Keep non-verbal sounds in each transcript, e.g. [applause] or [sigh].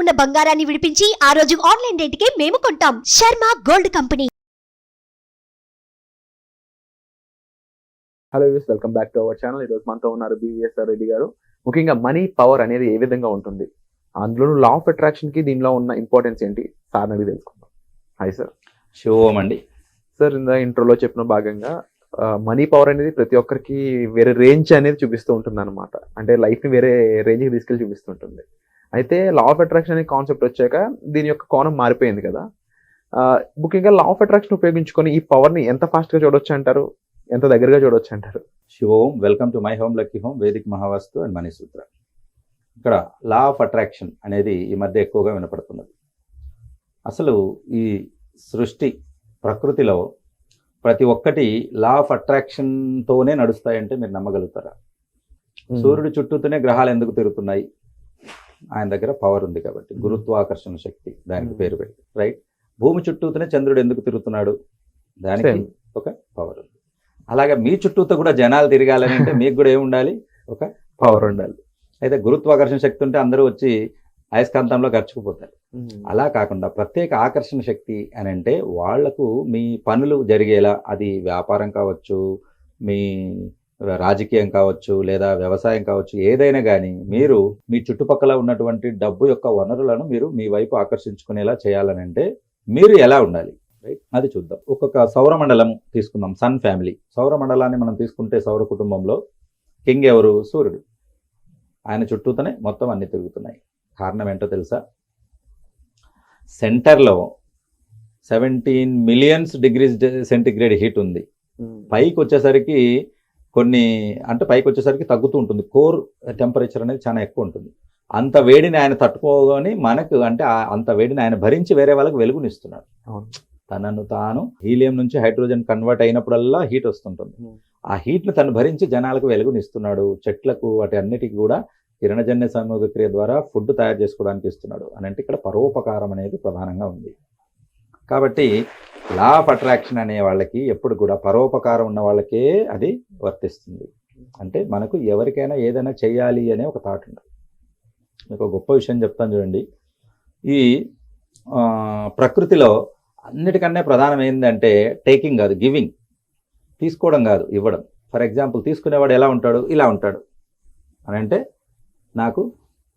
ఉన్న బంగారాన్ని విడిపించి ఆ రోజు ఆన్లైన్ రేటుకే మేము కొంటాం. Sharma gold company. Hello use welcome back to our channel ఈరోజు మనతో ఉన్నారు బీవీఎస్ఆర్ రెడ్డి గారు. ముఖ్యంగా మనీ పవర్ అనేది ఏ విధంగా ఉంటుంది? అందులో లా ఆఫ్ అట్రాక్షన్కి దీనిలో ఉన్న ఇంపార్టెన్స్ ఏంటి? సార్ అనేది తెలుసుకుందాం. హాయ్ సార్ శివోం అండి సార్ ఇందా ఇంట్రోలో చెప్పిన భాగంగా మనీ పవర్ అనేది ప్రతి ఒక్కరికి వేరే రేంజ్ అనేది చూపిస్తూ ఉంటుంది అనమాట అంటే లైఫ్ని వేరే రేంజ్కి తీసుకెళ్ళి చూపిస్తుంటుంది అయితే లా ఆఫ్ అట్రాక్షన్ అనే కాన్సెప్ట్ వచ్చాక దీని యొక్క కోణం మారిపోయింది కదా. ముఖ్యంగా లా ఆఫ్ అట్రాక్షన్ ఉపయోగించుకొని ఈ పవర్ని ఎంత ఫాస్ట్గా చూడొచ్చు అంటారు? ఎంత దగ్గరగా చూడొచ్చు అంటారు? Shivom welcome to my home lucky home Vedic Mahavastu and money sutra ఇక్కడ లా ఆఫ్ అట్రాక్షన్ అనేది ఈ మధ్య ఎక్కువగా వినపడుతున్నది. అసలు ఈ సృష్టి ప్రకృతిలో ప్రతి ఒక్కటి లా ఆఫ్ అట్రాక్షన్తోనే నడుస్తాయంటే మీరు నమ్మగలుగుతారా? సూర్యుడు చుట్టూతోనే గ్రహాలు ఎందుకు తిరుగుతున్నాయి? ఆయన దగ్గర పవర్ ఉంది కాబట్టి గురుత్వాకర్షణ శక్తి దానికి. పేరు పెట్టి రైట్ భూమి చుట్టూతోనే చంద్రుడు ఎందుకు తిరుగుతున్నాడు? దానికి. ఒక పవర్ ఉంది. అలాగే మీ చుట్టూతో కూడా జనాలు తిరగాలని అంటే మీకు కూడా ఏముండాలి? ఒక పవర్ ఉండాలి. అయితే గురుత్వాకర్షణ శక్తి ఉంటే అందరూ వచ్చి అయస్కాంతంలో గడుచుకుపోతారు. అలా కాకుండా ప్రత్యేక ఆకర్షణ శక్తి అని అంటే వాళ్ళకు మీ పనులు జరిగేలా అది వ్యాపారం కావచ్చు మీ రాజకీయం కావచ్చు లేదా వ్యవసాయం కావచ్చు ఏదైనా కానీ మీరు మీ చుట్టుపక్కల ఉన్నటువంటి డబ్బు యొక్క వనరులను మీరు మీ వైపు ఆకర్షించుకునేలా చేయాలని అంటే మీరు ఎలా ఉండాలి? రైట్? అది చూద్దాం. ఒక్కొక్క సౌరమండలం తీసుకుందాం. Sun family. సౌరమండలాన్ని మనం తీసుకుంటే సౌర కుటుంబంలో కింగ్ ఎవరు? సూర్యుడు. ఆయన చుట్టూతోనే మొత్తం అన్ని తిరుగుతున్నాయి. కారణం ఏంటో తెలుసా? సెంటర్లో seventeen millions degrees centigrade heat ఉంది. పైకి వచ్చేసరికి కొన్ని అంటే పైకి వచ్చేసరికి తగ్గుతూ ఉంటుంది. కోర్ టెంపరేచర్ అనేది చాలా ఎక్కువ ఉంటుంది. అంత వేడిని ఆయన తట్టుకోగానే మనకు అంటే అంత వేడిని ఆయన భరించి వేరే వాళ్ళకి వెలుగునిస్తున్నాడు. తనను తాను హీలియం నుంచి హైడ్రోజన్ కన్వర్ట్ అయినప్పుడల్లా హీట్ వస్తుంటుంది. ఆ హీట్ను తను భరించి జనాలకు వెలుగునిస్తున్నాడు. చెట్లకు వాటి అన్నిటికీ కూడా కిరణజన్య సమూహ క్రియ ద్వారా ఫుడ్ తయారు చేసుకోవడానికి ఇస్తున్నాడు అని అంటే ఇక్కడ పరోపకారం అనేది ప్రధానంగా ఉంది. కాబట్టి లా ఆఫ్ అట్రాక్షన్ అనే వాళ్ళకి ఎప్పుడు కూడా పరోపకారం ఉన్న వాళ్ళకే అది వర్తిస్తుంది. అంటే మనకు ఎవరికైనా ఏదైనా చేయాలి అనే ఒక థాట్ ఉంటుంది మీకు గొప్ప విషయం చెప్తాను చూడండి. ఈ ప్రకృతిలో అన్నిటికన్నా ప్రధానం ఏంటంటే టేకింగ్ కాదు గివింగ్ తీసుకోవడం కాదు ఇవ్వడం. ఫర్ ఎగ్జాంపుల్ తీసుకునేవాడు ఎలా ఉంటాడు? ఇలా ఉంటాడు. అని అంటే నాకు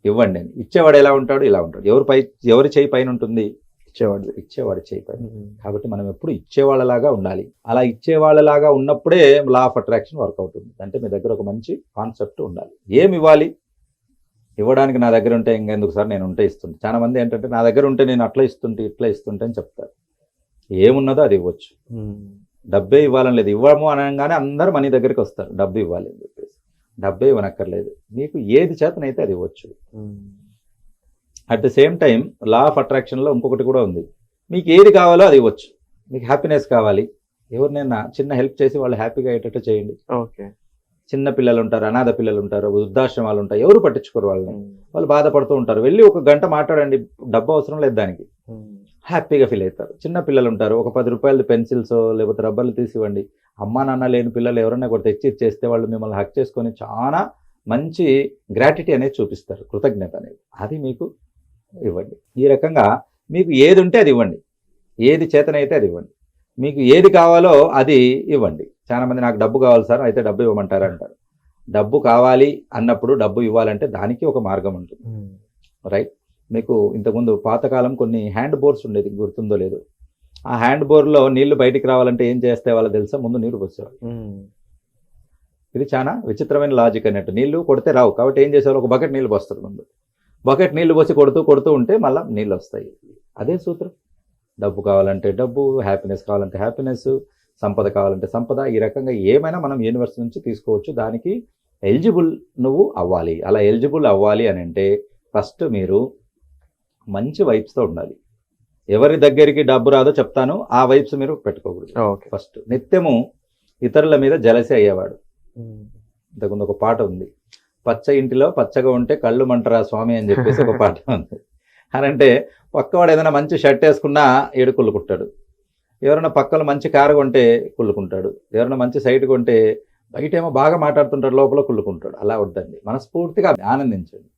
ఇవ్వండి. అని ఇచ్చేవాడు ఎలా ఉంటాడు? ఇలా ఉంటాడు. ఎవరి పై ఎవరి చేయి పైన ఉంటుంది? ఇచ్చేవాడు ఇచ్చేవాడి చేయి పైన కాబట్టి మనం ఎప్పుడు ఇచ్చేవాళ్ళలాగా ఉండాలి. అలా ఇచ్చేవాళ్ళలాగా ఉన్నప్పుడే లా ఆఫ్ అట్రాక్షన్ వర్క్ అవుతుంది. అంటే మీ దగ్గర ఒక మంచి కాన్సెప్ట్ ఉండాలి. ఏమి ఇవ్వాలి? ఇవ్వడానికి నా దగ్గర ఉంటే ఇంకెందుకు సార్? నేను ఉంటే ఇస్తుంటే. చాలా మంది ఏంటంటే నా దగ్గర ఉంటే నేను అట్లా ఇస్తుంటే ఇట్లా ఇస్తుంటే అని చెప్తారు. ఏమున్నదో అది ఇవ్వచ్చు. డబ్బే ఇవ్వాలని లేదు. ఇవ్వము అనగానే అందరూ మనీ దగ్గరికి వస్తారు. డబ్బు ఇవ్వాలి అని చెప్పేసి. డబ్బే ఇవ్వనక్కర్లేదు. మీకు ఏది చేతనైతే అది ఇవ్వచ్చు. At the same time law of అట్రాక్షన్లో ఇంకొకటి కూడా ఉంది. మీకు ఏది కావాలో అది ఇవ్వచ్చు. మీకు హ్యాపీనెస్ కావాలి. ఎవరినైనా చిన్న హెల్ప్ చేసి వాళ్ళు హ్యాపీగా అయ్యేటట్టు చేయండి. ఓకే. చిన్న పిల్లలు ఉంటారు అనాథ పిల్లలు ఉంటారు వృద్ధాశ్రమాలు ఉంటాయి. ఎవరు పట్టించుకోరు వాళ్ళని. వాళ్ళు బాధపడుతూ ఉంటారు. వెళ్ళి ఒక గంట మాట్లాడండి. డబ్బు అవసరం లేదు దానికి. హ్యాపీగా ఫీల్ అవుతారు. చిన్న పిల్లలు ఉంటారు. ఒక పది రూపాయలు పెన్సిల్స్ లేకపోతే రబ్బర్లు తీసివ్వండి. అమ్మా నాన్న లేని పిల్లలు ఎవరైనా కూడా తెచ్చి ఇచ్చేస్తే వాళ్ళు మిమ్మల్ని హక్ చేసుకొని చాలా మంచి గ్రాటిటీ అనేది చూపిస్తారు. కృతజ్ఞత అనేది. అది మీకు ఇవ్వండి. ఈ రకంగా మీకు ఏది ఉంటే అది ఇవ్వండి. ఏది చేతనైతే అది ఇవ్వండి. మీకు ఏది కావాలో అది ఇవ్వండి. చాలా మంది నాకు డబ్బు కావాలి సార్ అయితే డబ్బు ఇవ్వమంటారు అంటారు. డబ్బు కావాలి అన్నప్పుడు డబ్బు ఇవ్వాలంటే దానికి ఒక మార్గం ఉంటుంది. రైట్ మీకు ఇంతకుముందు పాతకాలం కొన్ని హ్యాండ్ బోర్స్ ఉండేది గుర్తుందో లేదో. ఆ హ్యాండ్ బోర్లో నీళ్ళు బయటికి రావాలంటే ఏం చేస్తే వాళ్ళ తెలుసా? ముందు నీరు పోసేవాళ్ళు. ఇది చాలా విచిత్రమైన లాజిక్ అన్నట్టు. నీళ్ళు కొడితే రావు. కాబట్టి ఏం చేసేవాళ్ళు? ఒక బకెట్ నీళ్ళు పోస్తారు ముందు. బకెట్ నీళ్ళు పోసి కొడుతూ కొడుతూ ఉంటే మళ్ళీ నీళ్ళు వస్తాయి. అదే సూత్రం. డబ్బు కావాలంటే డబ్బు హ్యాపీనెస్ కావాలంటే హ్యాపీనెస్ సంపద కావాలంటే సంపద. ఈ రకంగా ఏమైనా మనం యూనివర్స్ నుంచి తీసుకోవచ్చు. దానికి ఎలిజిబుల్ నువ్వు అవ్వాలి. అలా ఎలిజిబుల్ అవ్వాలి అని అంటే ఫస్ట్ మీరు మంచి వైబ్స్తో ఉండాలి. ఎవరి దగ్గరికి డబ్బు రాదో చెప్తాను ఆ వైబ్స్ మీరు పెట్టుకోకూడదు. ఫస్ట్ నిత్యము ఇతరుల మీద జలసి అయ్యేవాడు. ఇంతకుముందు ఒక పాట ఉంది. పచ్చ ఇంటిలో పచ్చగా ఉంటే కళ్ళు మంటరా స్వామి అని చెప్పేసి ఒక పాట ఉంది. అని అంటే పక్కవాడు ఏదైనా మంచి షర్ట్ వేసుకున్నా ఏడు కుళ్ళుకుంటాడు ఎవరైనా పక్కన మంచి కారు కొంటే కుళ్ళుకుంటాడు ఎవరైనా మంచి సైట్ కొంటే బయటేమో బాగా మాట్లాడుతుంటాడు లోపల కుళ్ళుకుంటాడు అలా వద్దండి. మనస్ఫూర్తిగా ఆనందించండి.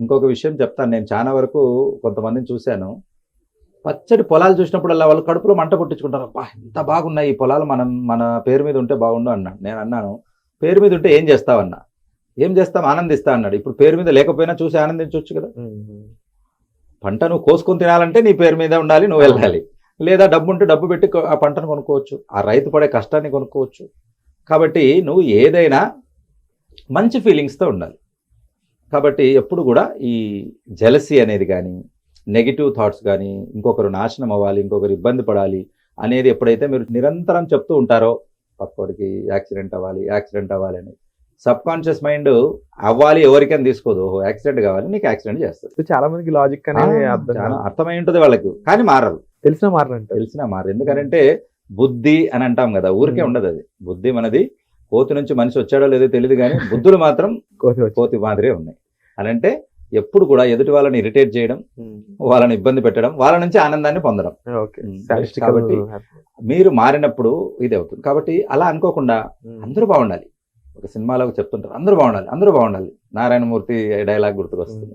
ఇంకొక విషయం చెప్తాను. నేను చాలా వరకు కొంతమందిని చూశాను. పచ్చడి పొలాలు చూసినప్పుడల్లా వాళ్ళు కడుపులో మంట పుట్టించుకుంటారు అబ్బా ఎంత బాగున్నాయి ఈ పొలాలు. మనం మన పేరు మీద ఉంటే బాగుండు అన్నాడు. నేను అన్నాను పేరు మీద ఉంటే ఏం చేస్తావన్నా? ఏం చేస్తాం? ఆనందిస్తా అన్నాడు. ఇప్పుడు పేరు మీద లేకపోయినా చూసి ఆనందించవచ్చు కదా. పంట నువ్వు కోసుకొని తినాలంటే నీ పేరు మీద ఉండాలి నువ్వు వెళ్ళాలి. లేదా డబ్బు ఉంటే డబ్బు పెట్టి ఆ పంటను కొనుక్కోవచ్చు. ఆ రైతు పడే కష్టాన్ని కొనుక్కోవచ్చు. కాబట్టి నువ్వు ఏదైనా మంచి ఫీలింగ్స్తో ఉండాలి. కాబట్టి ఎప్పుడు కూడా ఈ జెలసీ అనేది కానీ నెగిటివ్ థాట్స్ కానీ ఇంకొకరు నాశనం అవ్వాలి ఇంకొకరు ఇబ్బంది పడాలి అనేది ఎప్పుడైతే మీరు నిరంతరం చెప్తూ ఉంటారో పక్కోడికి యాక్సిడెంట్ అవ్వాలి యాక్సిడెంట్ అవ్వాలి అని సబ్ కాన్షియస్ మైండ్ అవ్వాలి ఎవరికైనా తీసుకోదు. ఓహో యాక్సిడెంట్ కావాలి నీకు యాక్సిడెంట్ చేస్తుంది చాలా మందికి లాజిక్ అనేది. అర్థమై ఉంటుంది వాళ్ళకు కానీ మారరు. తెలిసిన మారంట తెలిసినా మారు ఎందుకంటే బుద్ధి అని అంటాం కదా ఊరికే. ఉండదు అది. బుద్ధి మనది కోతి నుంచి మనిషి వచ్చాడో లేదో తెలియదు కానీ [laughs] బుద్ధులు మాత్రం కోతి మాదిరే ఉన్నాయి. అని అంటే ఎప్పుడు కూడా ఎదుటి వాళ్ళని ఇరిటేట్ చేయడం వాళ్ళని ఇబ్బంది పెట్టడం వాళ్ళ నుంచి ఆనందాన్ని పొందడం. కాబట్టి మీరు మారినప్పుడు ఇది అవుతుంది కాబట్టి అలా అనుకోకుండా అందరూ బాగుండాలి. ఒక సినిమాలో చెప్తుంటారు అందరూ బాగుండాలి అందరూ బాగుండాలి. నారాయణమూర్తి డైలాగ్ గుర్తుకొస్తుంది.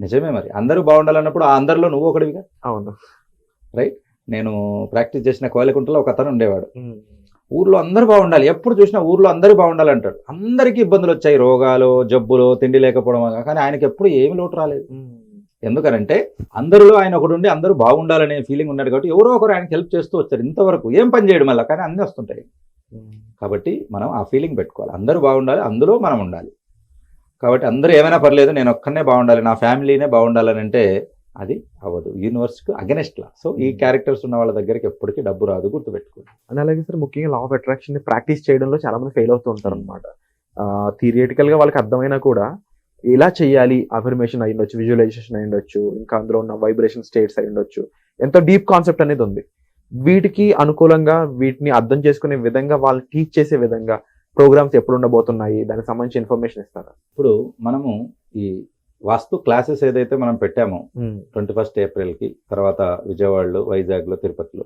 నిజమే మరి అందరూ బాగుండాలన్నప్పుడు ఆ అందరిలో నువ్వు ఒకటివిగా అవును. నేను ప్రాక్టీస్ చేసిన కోయలకుంటలో ఒక అతను ఉండేవాడు. ఊర్లో అందరూ బాగుండాలి ఎప్పుడు చూసినా ఊర్లో అందరూ బాగుండాలి అంటాడు అందరికీ ఇబ్బందులు వచ్చాయి రోగాలు జబ్బులు తిండి లేకపోవడం కానీ ఆయనకి ఎప్పుడు ఏమి లోటు రాలేదు. ఎందుకనంటే అందరిలో ఆయన ఒకడు ఉండి అందరూ బాగుండాలనే ఫీలింగ్ ఉన్నాడు కాబట్టి ఎవరో ఒకరు ఆయనకి హెల్ప్ చేస్తూ వచ్చారు ఇంతవరకు. ఏం పని చేయడం వల్ల కానీ అన్నీ వస్తుంటాయి. కాబట్టి మనం ఆ ఫీలింగ్ పెట్టుకోవాలి. అందరూ బాగుండాలి అందులో మనం ఉండాలి. కాబట్టి అందరూ ఏమైనా పర్లేదు నేను ఒక్కనే బాగుండాలి నా ఫ్యామిలీనే బాగుండాలని అంటే అది అవ్వదు. యూనివర్స్కి అగెనెస్ట్ లా సో ఈ క్యారెక్టర్స్ ఉన్న వాళ్ళ దగ్గరికి ఎప్పటికీ డబ్బు రాదు గుర్తుపెట్టుకోండి. అండ్ అలాగే సార్ ముఖ్యంగా లా ఆఫ్ అట్రాక్షన్ ప్రాక్టీస్ చేయడంలో చాలా మంది ఫెయిల్ అవుతూ ఉంటారు అనమాట థియరిటికల్గా వాళ్ళకి అర్థమైనా కూడా ఇలా చేయాలి అఫర్మేషన్ అయి ఉండొచ్చు విజువలైజేషన్ అయి ఉండొచ్చు ఇంకా అందులో ఉన్న వైబ్రేషన్ స్టేట్స్ అయి ఉండొచ్చు. ఎంతో డీప్ కాన్సెప్ట్ అనేది ఉంది. వీటికి అనుకూలంగా వీటిని అర్థం చేసుకునే విధంగా వాళ్ళు టీచ్ చేసే విధంగా ప్రోగ్రామ్స్ ఎప్పుడు ఉండబోతున్నాయి? దానికి సంబంధించి ఇన్ఫర్మేషన్ ఇస్తారా? ఇప్పుడు మనము ఈ వాస్తు క్లాసెస్ ఏదైతే మనం పెట్టామో ట్వంటీ ఫస్ట్ ఏప్రిల్కి తర్వాత విజయవాడలో వైజాగ్లో తిరుపతిలో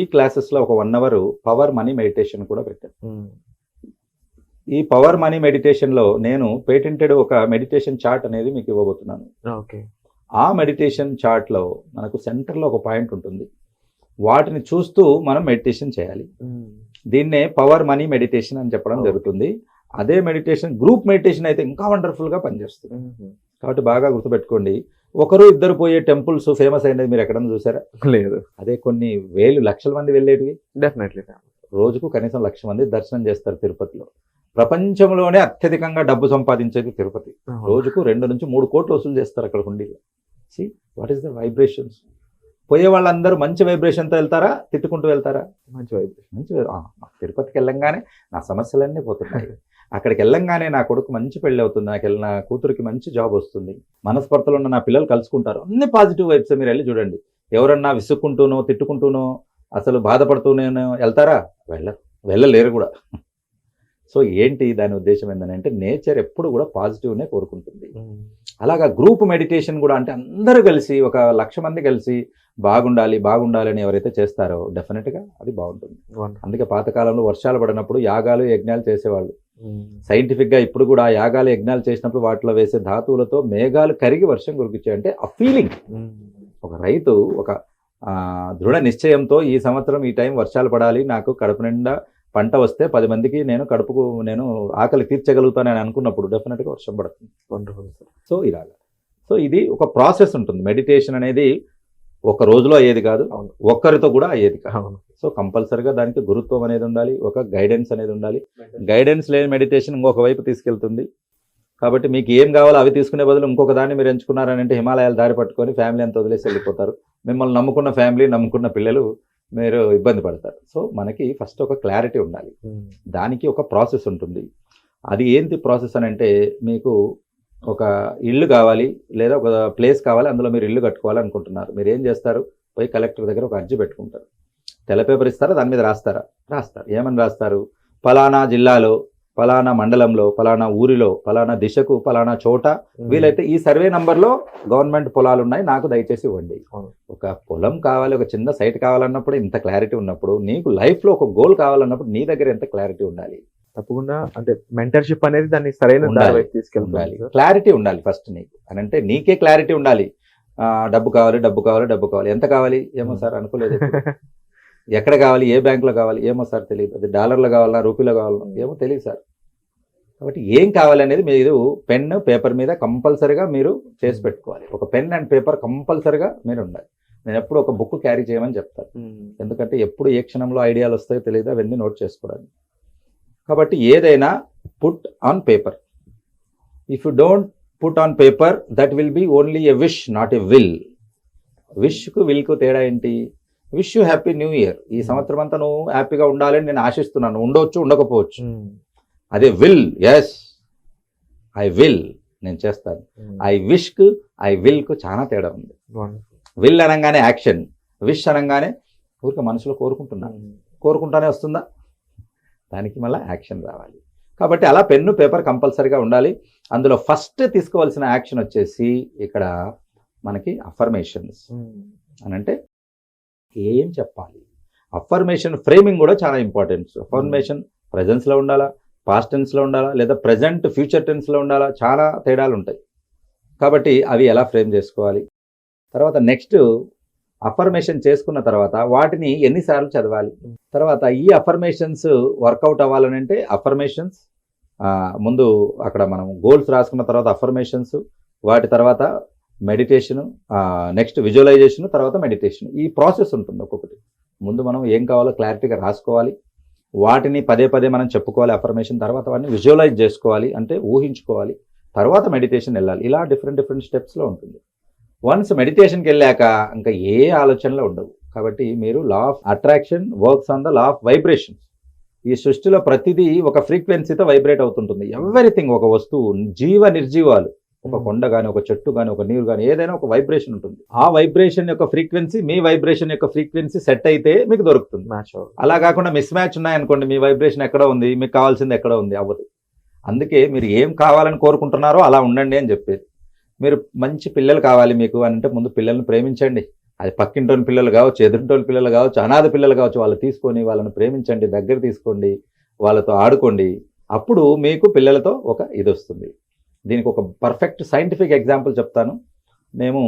ఈ క్లాసెస్లో ఒక one hour power money meditation కూడా పెట్టాను ఈ పవర్ మనీ మెడిటేషన్లో నేను పేటెంటెడ్ ఒక మెడిటేషన్ చార్ట్ అనేది మీకు ఇవ్వబోతున్నాను. ఓకే. ఆ మెడిటేషన్ చార్ట్లో మనకు సెంటర్లో ఒక పాయింట్ ఉంటుంది. వాటిని చూస్తూ మనం మెడిటేషన్ చేయాలి. దీన్నే పవర్ మనీ మెడిటేషన్ అని చెప్పడం. జరుగుతుంది. అదే మెడిటేషన్ గ్రూప్ మెడిటేషన్ అయితే ఇంకా వండర్ఫుల్గా పనిచేస్తుంది. కాబట్టి బాగా గుర్తుపెట్టుకోండి. ఒకరు ఇద్దరు పోయే టెంపుల్స్ ఫేమస్ అయినది మీరు ఎక్కడన్నా చూసారా? లేదు. అదే కొన్ని వేలు లక్షల మంది వెళ్ళేటివి? డెఫినెట్లీ రోజుకు కనీసం లక్ష మంది దర్శనం చేస్తారు తిరుపతిలో. ప్రపంచంలోనే అత్యధికంగా డబ్బు సంపాదించేది తిరుపతి. రోజుకు రెండు నుంచి మూడు కోట్లు వసూలు చేస్తారు అక్కడ హుండీలో. See what is the vibrations పోయే వాళ్ళందరూ మంచి వైబ్రేషన్తో వెళ్తారా? తిట్టుకుంటూ వెళ్తారా? మంచి వైబ్రేషన్ మంచి తిరుపతికి వెళ్ళంగానే నా సమస్యలన్నీ పోతున్నాయి. అక్కడికి వెళ్ళంగానే నా కొడుకు మంచి పెళ్ళి అవుతుంది. నాకు వెళ్ళిన కూతురికి మంచి జాబ్ వస్తుంది. మనస్పర్ధలు ఉన్న నా పిల్లలు కలుసుకుంటారు. అన్ని పాజిటివ్ వైబ్స్ మీరు వెళ్ళి చూడండి. ఎవరన్నా విసుక్కుంటూనో తిట్టుకుంటూనో అసలు బాధపడుతూనేనో వెళ్తారా? వెళ్ళరు. వెళ్ళలేరు కూడా. సో ఏంటి దాని ఉద్దేశం ఏంటంటే నేచర్ ఎప్పుడు కూడా పాజిటివ్నే కోరుకుంటుంది. అలాగా గ్రూప్ మెడిటేషన్ కూడా అంటే అందరూ కలిసి ఒక లక్ష మంది కలిసి బాగుండాలి బాగుండాలి అని ఎవరైతే చేస్తారో డెఫినెట్గా అది బాగుంటుంది. అందుకే పాతకాలంలో వర్షాలు పడినప్పుడు యాగాలు యజ్ఞాలు చేసేవాళ్ళు. సైంటిఫిక్గా ఇప్పుడు కూడా యాగాలు యజ్ఞాలు చేసినప్పుడు వాటిలో వేసే ధాతువులతో మేఘాలు కరిగి వర్షం కురిపించాయి అంటే ఆ ఫీలింగ్ ఒక రైతు ఒక దృఢ నిశ్చయంతో ఈ సంవత్సరం ఈ టైం వర్షాలు పడాలి నాకు కడుపు నిండా పంట వస్తే పది మందికి నేను కడుపుకు నేను ఆకలి తీర్చగలుగుతానని అనుకున్నప్పుడు డెఫినెట్గా వర్షం పడుతుంది. వండర్ఫుల్ సార్ సో ఇలాగా. సో ఇది ఒక ప్రాసెస్ ఉంటుంది. మెడిటేషన్ అనేది ఒక రోజులో అయ్యేది కాదు. ఒక్కరితో కూడా అయ్యేది కాదు. సో కంపల్సరిగా దానికి గురుత్వం అనేది ఉండాలి ఒక గైడెన్స్ అనేది ఉండాలి. గైడెన్స్ లేని మెడిటేషన్ ఇంకొక వైపు తీసుకెళ్తుంది. కాబట్టి మీకు ఏం కావాలో అవి తీసుకునే బదులు ఇంకొక దాన్ని మీరు ఎంచుకున్నారని అంటే హిమాలయాలు దారి పట్టుకొని ఫ్యామిలీ అంతా వదిలేసి వెళ్ళిపోతారు. మిమ్మల్ని నమ్ముకున్న ఫ్యామిలీ నమ్ముకున్న పిల్లలు మీరు ఇబ్బంది పడతారు. సో మనకి ఫస్ట్ ఒక క్లారిటీ ఉండాలి. దానికి ఒక ప్రాసెస్ ఉంటుంది. అది ఏంటి ప్రాసెస్ అని అంటే మీకు ఒక ఇల్లు కావాలి లేదా ఒక ప్లేస్ కావాలి అందులో మీరు ఇల్లు కట్టుకోవాలి అనుకుంటున్నారు. మీరు ఏం చేస్తారు? పోయి కలెక్టర్ దగ్గర ఒక అర్జీ పెట్టుకుంటారు. తెల్ల పేపర్ ఇస్తారా? దాని మీద రాస్తారా? రాస్తారు. ఏమని రాస్తారు? ఫలానా జిల్లాలో ఫలానా మండలంలో ఫలానా ఊరిలో ఫలానా దిశకు ఫలానా చోట వీలైతే ఈ సర్వే నంబర్లో గవర్నమెంట్ పొలాలు ఉన్నాయి నాకు దయచేసి ఇవ్వండి. ఒక పొలం కావాలి ఒక చిన్న సైట్ కావాలన్నప్పుడు ఇంత క్లారిటీ ఉన్నప్పుడు నీకు లైఫ్లో ఒక గోల్ కావాలన్నప్పుడు నీ దగ్గర ఎంత క్లారిటీ ఉండాలి? తప్పకుండా అంటే మెంటర్షిప్ అనేది దాన్ని సరైన సార్. క్లారిటీ ఉండాలి ఫస్ట్ నీకు. అని అంటే నీకే క్లారిటీ ఉండాలి. డబ్బు కావాలి డబ్బు కావాలి డబ్బు కావాలి. ఎంత కావాలి? ఏమో సార్ అనుకోలేదు. [laughs] ఎక్కడ కావాలి ఏ బ్యాంకులో కావాలి ఏమో సార్ తెలియదు. అది డాలర్లో కావాలా రూపీలో కావాలా ఏమో తెలియదు సార్. కాబట్టి ఏం కావాలి అనేది మీరు పెన్ పేపర్ మీద కంపల్సరీగా మీరు చేసి పెట్టుకోవాలి. ఒక పెన్ అండ్ పేపర్ కంపల్సరీగా మీరు ఉండాలి. నేను ఎప్పుడు ఒక బుక్ క్యారీ చేయమని చెప్తాను. ఉమ్. ఎందుకంటే ఎప్పుడు ఏ క్షణంలో ఐడియాలు వస్తాయో తెలియదు అవన్నీ నోట్ చేసుకోవడానికి. కాబట్టి ఏదైనా put on paper. If you don't put on paper that will be only a wish not a will విష్కు విల్కు తేడా ఏంటి? Wish you happy new year. ఈ సంవత్సరం అంతా నువ్వు హ్యాపీగా ఉండాలని నేను ఆశిస్తున్నాను. ఉండవచ్చు ఉండకపోవచ్చు. ఉమ్. అదే విల్ ఎస్ ఐ విల్ నేను చేస్తాను. ఉమ్. ఐ విష్కు ఐ విల్కు చాలా తేడా ఉంది. విల్ అనగానే యాక్షన్ విష్ అనగానే ఊరికే మనసులో కోరుకుంటున్నాను. కోరుకుంటానే వస్తుందా? దానికి మళ్ళీ యాక్షన్ రావాలి. కాబట్టి అలా పెన్ను పేపర్ కంపల్సరీగా ఉండాలి. అందులో ఫస్ట్ తీసుకోవాల్సిన యాక్షన్ వచ్చేసి ఇక్కడ మనకి అఫర్మేషన్స్ ఉమ్. ఏం చెప్పాలి? అఫర్మేషన్ ఫ్రేమింగ్ కూడా చాలా ఇంపార్టెంట్ అఫర్మేషన్ ప్రజెన్స్లో ఉండాలా? పాస్ట్ టెన్స్లో ఉండాలా? లేదా ప్రజెంట్ ఫ్యూచర్ టెన్స్లో ఉండాలా? చాలా తేడాలు ఉంటాయి. కాబట్టి అవి ఎలా ఫ్రేమ్ చేసుకోవాలి? తర్వాత నెక్స్ట్ అఫర్మేషన్ చేసుకున్న తర్వాత వాటిని ఎన్నిసార్లు చదవాలి? తర్వాత ఈ అఫర్మేషన్స్ వర్కౌట్ అవ్వాలని అంటే అఫర్మేషన్స్ ముందు అక్కడ మనం గోల్స్ రాసుకున్న తర్వాత అఫర్మేషన్స్ వాటి తర్వాత మెడిటేషన్ నెక్స్ట్ విజువలైజేషన్ తర్వాత మెడిటేషన్. ఈ ప్రాసెస్ ఉంటుంది ఒక్కొక్కటి. ముందు మనం ఏం కావాలో క్లారిటీగా రాసుకోవాలి. వాటిని పదే పదే మనం చెప్పుకోవాలి అఫర్మేషన్ తర్వాత వాటిని విజువలైజ్ చేసుకోవాలి అంటే ఊహించుకోవాలి. తర్వాత మెడిటేషన్ వెళ్ళాలి. ఇలా డిఫరెంట్ డిఫరెంట్ స్టెప్స్లో ఉంటుంది. వన్స్ మెడిటేషన్కి వెళ్ళాక ఇంకా ఏ ఆలోచనలు ఉండవు. కాబట్టి మీరు law of attraction works on the law of vibration ఈ సృష్టిలో ప్రతిదీ ఒక ఫ్రీక్వెన్సీతో వైబ్రేట్ అవుతుంటుంది. ఎవ్రీథింగ్ ఒక వస్తువు జీవ నిర్జీవాలు. ఒక కొండ కానీ ఒక చెట్టు కానీ ఒక నీరు కానీ ఏదైనా ఒక వైబ్రేషన్ ఉంటుంది. ఆ వైబ్రేషన్ యొక్క ఫ్రీక్వెన్సీ మీ వైబ్రేషన్ యొక్క ఫ్రీక్వెన్సీ సెట్ అయితే మీకు దొరుకుతుంది. అలా కాకుండా మిస్ మ్యాచ్ ఉన్నాయనుకోండి మీ వైబ్రేషన్ ఎక్కడ ఉంది మీకు కావాల్సింది ఎక్కడ ఉంది అవ్వదు. అందుకే మీరు ఏం కావాలని కోరుకుంటున్నారో అలా ఉండండి అని చెప్పేది. మీరు మంచి పిల్లలు కావాలి మీకు అని అంటే ముందు పిల్లల్ని ప్రేమించండి. అది పక్కింటోని పిల్లలు కావచ్చు ఎదురింటోని పిల్లలు కావచ్చు అనాథ పిల్లలు కావచ్చు వాళ్ళు తీసుకొని వాళ్ళని ప్రేమించండి దగ్గర తీసుకోండి వాళ్ళతో ఆడుకోండి. అప్పుడు మీకు పిల్లలతో ఒక ఇది వస్తుంది. దీనికి ఒక పర్ఫెక్ట్ సైంటిఫిక్ ఎగ్జాంపుల్ చెప్తాను. మేము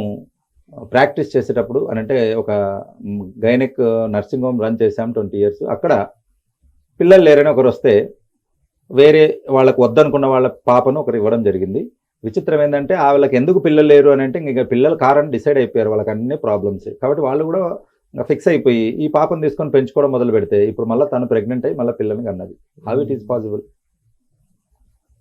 ప్రాక్టీస్ చేసేటప్పుడు అని అంటే ఒక గైనిక్ నర్సింగ్ హోమ్ రన్ చేసాం ట్వంటీ ఇయర్స్ అక్కడ పిల్లలు లేరని ఒకరు వస్తే వేరే వాళ్ళకు వద్దనుకున్న వాళ్ళ పాపను ఒకరు ఇవ్వడం జరిగింది. విచిత్రం ఏంటంటే ఆ వాళ్ళకి ఎందుకు పిల్లలు లేరు అని అంటే ఇంకా పిల్లలు కారని డిసైడ్ అయిపోయారు. వాళ్ళకి అన్ని ప్రాబ్లమ్స్ కాబట్టి వాళ్ళు కూడా ఇంకా ఫిక్స్ అయిపోయి ఈ పాపను తీసుకొని పెంచుకోవడం మొదలు పెడితే ఇప్పుడు మళ్ళీ తను ప్రెగ్నెంట్ అయ్యి మళ్ళీ పిల్లలకి అన్నది హౌ ఇట్ ఈస్ పాసిబుల్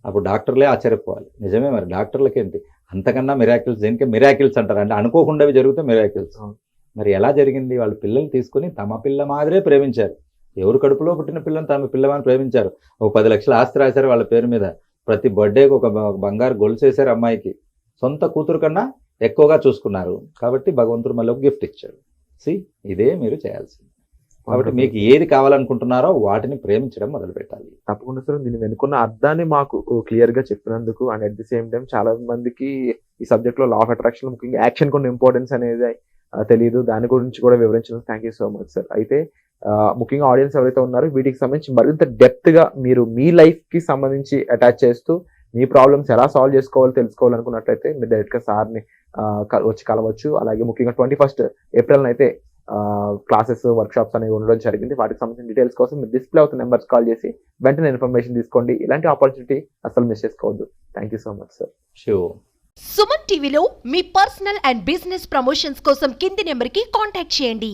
అప్పుడు డాక్టర్లే ఆశ్చర్యపోవాలి. నిజమే మరి డాక్టర్లకి ఏంటి? అంతకన్నా మిరాకిల్స్ దేనికే మిరాకిల్స్ అంటారు. అంటే అనుకోకుండావి జరిగితే మిరాకిల్స్. మరి ఎలా జరిగింది? వాళ్ళు పిల్లలు తీసుకొని తమ పిల్ల మాదిరే ప్రేమించారు. ఎవరు కడుపులో పుట్టిన పిల్లని తమ పిల్లవాని ప్రేమించారు? ఒక పది లక్షల ఆస్తి రాశారు వాళ్ళ పేరు మీద. ప్రతి బర్త్డేకి ఒక బంగారు గొలుసు వేశారు అమ్మాయికి. సొంత కూతురు కన్నా ఎక్కువగా చూసుకున్నారు. కాబట్టి భగవంతుడు మళ్ళీ ఒక గిఫ్ట్ ఇచ్చాడు. సి ఇదే మీరు చేయాల్సింది. కాబట్టి మీకు ఏది కావాలనుకుంటున్నారో వాటిని ప్రేమించడం మొదలు పెట్టాలి తప్పకుండా సార్ దీని వెనుకున్న అర్థాన్ని మాకు క్లియర్గా చెప్పినందుకు and at the same time చాలా మందికి ఈ సబ్జెక్ట్లో లా ఆఫ్ అట్రాక్షన్ ముఖ్యంగా యాక్షన్ కొన్ని ఇంపార్టెన్స్ అనేది తెలియదు దాని గురించి కూడా వివరించినందుకు thank you so much sir. అయితే ముఖ్యంగా ఆడియన్స్ ఎవరైతే ఉన్నారో వీటికి సంబంధించి మరింత డెప్త్గా మీరు మీ లైఫ్కి సంబంధించి అటాచ్ చేస్తూ మీ ప్రాబ్లమ్స్ ఎలా సాల్వ్ చేసుకోవాలో తెలుసుకోవాలనుకున్నట్లయితే మీరు డైరెక్ట్గా సార్ని వచ్చి కలవచ్చు. అలాగే ముఖ్యంగా ట్వంటీ ఫస్ట్ ఏప్రిల్ అయితే క్లాసెస్ వర్క్ షాప్స్ అనేవి ఉండడం జరిగింది. వాటికి సంబంధించిన డీటెయిల్స్ కోసం మీరు డిస్ప్లే అవుతున్న నెంబర్స్ కాల్ చేసి వెంటనే ఇన్ఫర్మేషన్ తీసుకోండి. ఇలాంటి ఆపర్చునిటీ అసలు మిస్ చేసుకోవద్దు. Thank you so much sir sure Suman టీవీలో మీ పర్సనల్ అండ్ బిజినెస్ ప్రమోషన్స్ కోసం కింది నెంబర్కి కాంటాక్ట్ చేయండి.